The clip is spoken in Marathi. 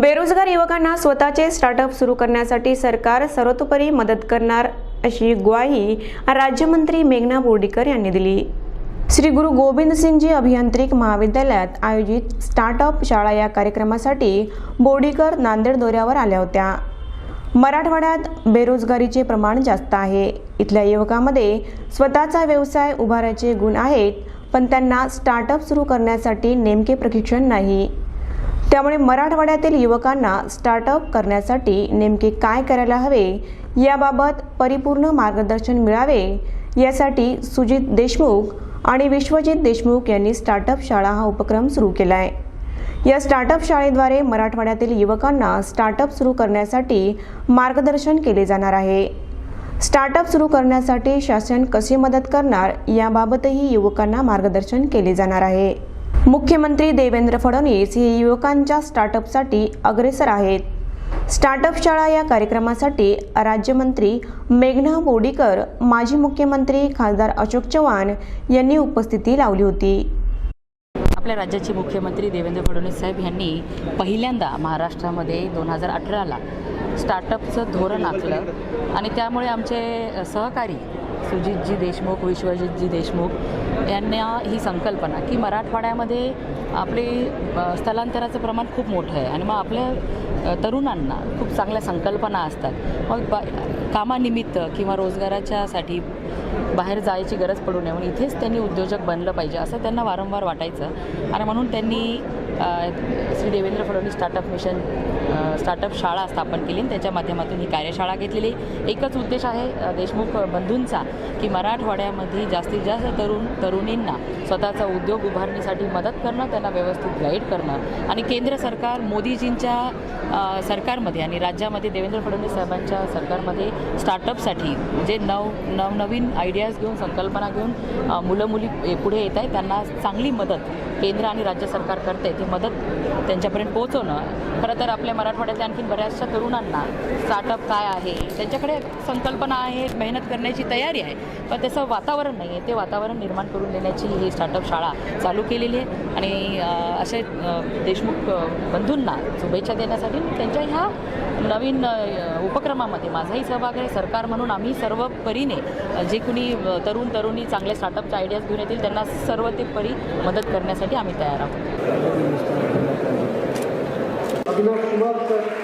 बेरोजगार युवकांना स्वतःचे स्टार्टअप सुरू करण्यासाठी सरकार सर्वतोपरी मदत करणार अशी ग्वाही राज्यमंत्री मेघना बोर्डीकर यांनी दिली. श्री गुरु गोविंद सिंगजी अभियांत्रिक महाविद्यालयात आयोजित स्टार्टअप शाळा या कार्यक्रमासाठी बोर्डीकर नांदेड दौऱ्यावर आल्या होत्या. मराठवाड्यात बेरोजगारीचे प्रमाण जास्त आहे. इथल्या युवकामध्ये स्वतःचा व्यवसाय उभारायचे गुण आहेत पण त्यांना स्टार्टअप सुरू करण्यासाठी नेमके प्रशिक्षण नाही. त्यामुळे मराठवाड्यातील युवकांना स्टार्टअप करण्यासाठी नेमके काय करायला हवे याबाबत परिपूर्ण मार्गदर्शन मिळावे यासाठी सुजित देशमुख आणि विश्वजित देशमुख यांनी स्टार्टअप शाळा हा उपक्रम सुरू केला आहे या स्टार्टअप शाळेद्वारे मराठवाड्यातील युवकांना स्टार्टअप सुरू करण्यासाठी मार्गदर्शन केले जाणार आहे. स्टार्टअप सुरू करण्यासाठी शासन कशी मदत करणार याबाबतही युवकांना मार्गदर्शन केले जाणार आहे. मुख्यमंत्री देवेंद्र फडणवीस हे युवकांच्या स्टार्टअपसाठी अग्रेसर आहेत. स्टार्टअप शाळा या कार्यक्रमासाठी राज्यमंत्री मेघना बोडीकर माजी मुख्यमंत्री खासदार अशोक चव्हाण यांनी उपस्थिती लावली होती. आपल्या राज्याचे मुख्यमंत्री देवेंद्र फडणवीस साहेब यांनी पहिल्यांदा महाराष्ट्रामध्ये दोन हजार अठराला स्टार्टअपचं धोरण आखलं आणि त्यामुळे आमचे सहकारी सुजितजी देशमुख विश्वजितजी देशमुख यांना ही संकल्पना की मराठवाड्यामध्ये आपले स्थलांतराचं प्रमाण खूप मोठं आहे आणि मग आपल्या तरुणांना खूप चांगल्या संकल्पना असतात. मग कामानिमित्त किंवा रोजगाराच्यासाठी बाहेर जायची गरज पडू नये म्हणून इथेच त्यांनी उद्योजक बनलं पाहिजे असं त्यांना वारंवार वाटायचं. आणि म्हणून त्यांनी Shri Devendra Fadnavis startup mission startup शाळा स्थापन केली आणि त्याच्या माध्यमातून ही कार्यशाळा घेतलेली. एकच उद्देश आहे देशमुख बंधूंचा की मराठवाड्यामध्ये जास्तीत जास्त तरुण तरुणींना स्वतःचा उद्योग उभारणीसाठी मदत करणं त्यांना व्यवस्थित गाईड करणं आणि केंद्र सरकार मोदीजींच्या सरकारमध्ये आणि राज्यामध्ये देवेंद्र फडणवीस साहेबांच्या सरकारमध्ये स्टार्टअपसाठी जे नव नवनवीन आयडियाज घेऊन संकल्पना घेऊन मुलं मुली पुढे येत आहेत त्यांना चांगली मदत केंद्र आणि राज्य सरकार करते ती मदत त्यांच्यापर्यंत पोहोचवणं. खरं तर आपल्या मराठवाड्यातल्या आणखी बऱ्याचशा तरुणांना स्टार्टअप काय आहे त्यांच्याकडे संकल्पना आहे मेहनत करण्याची तयारी आहे पण त्याचं वातावरण नाही आहे. ते वातावरण निर्माण करून देण्याची ही स्टार्टअप शाळा चालू केलेली आहे. आणि असे देशमुख बंधूंना शुभेच्छा देण्यासाठी त्यांच्या ह्या नवीन उपक्रमामध्ये माझाही सहभाग आहे. सरकार म्हणून आम्ही सर्व परीने जे कुणी तरुण तरुणी चांगले स्टार्टअपच्या आयडियाज घेऊन येतील त्यांना सर्व ते परी मदत करण्यासाठी आम्ही तयार आहोत. Lord,